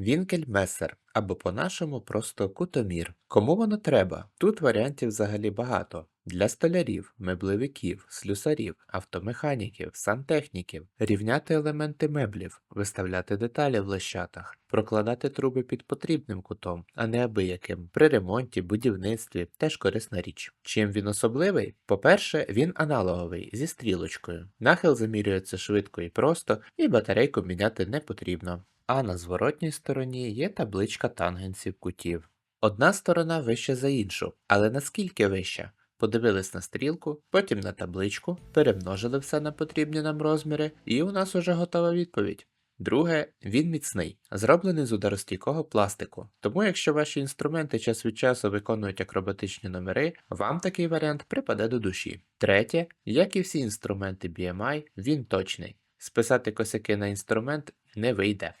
Вінкель-месер або по-нашому просто кутомір. Кому воно треба? Тут варіантів взагалі багато. Для столярів, меблевиків, слюсарів, автомеханіків, сантехніків, рівняти елементи меблів, виставляти деталі в лещатах, прокладати труби під потрібним кутом, а не абияким. При ремонті, будівництві теж корисна річ. Чим він особливий? По-перше, він аналоговий зі стрілочкою. Нахил замірюється швидко і просто, і батарейку міняти не потрібно. А на зворотній стороні є табличка тангенсів кутів. Одна сторона вища за іншу, але наскільки вища? Подивились на стрілку, потім на табличку, перемножили все на потрібні нам розміри, і у нас уже готова відповідь. Друге, він міцний, зроблений з ударостійкого пластику. Тому якщо ваші інструменти час від часу виконують акробатичні номери, вам такий варіант припаде до душі. Третє, як і всі інструменти BMI, він точний. Списати косяки на інструмент не вийде.